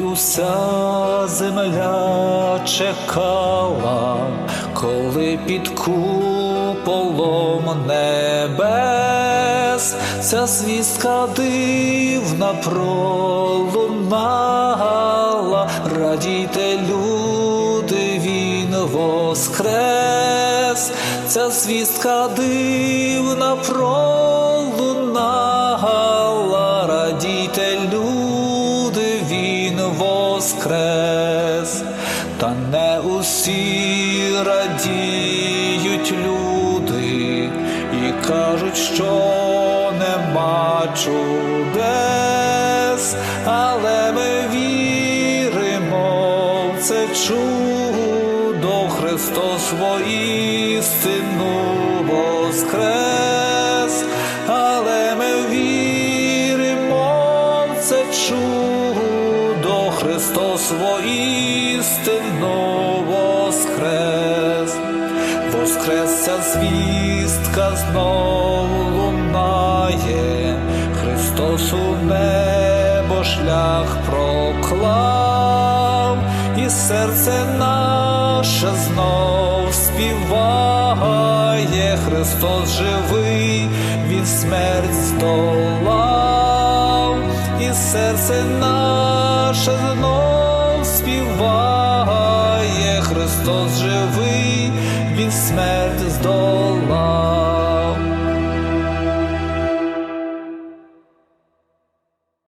уся земля чекала, коли під куполом небес ця звістка дивна пролунала, радійте, люди, він воскрес, ця звістка дивна пролунала, радійте, люди, воскрес, та не усі радіють люди і кажуть, що нема чудес, але ми віримо в це чудо, Христос воістину воскрес, Христос воістину воскрес. Воскресця звістка знову лунає, Христос у небо шлях проклав, і серце наше знов співає, Христос живий, Він смерть здолав, і серце наше наша знов співає, Христос живий, Він смерть здолає.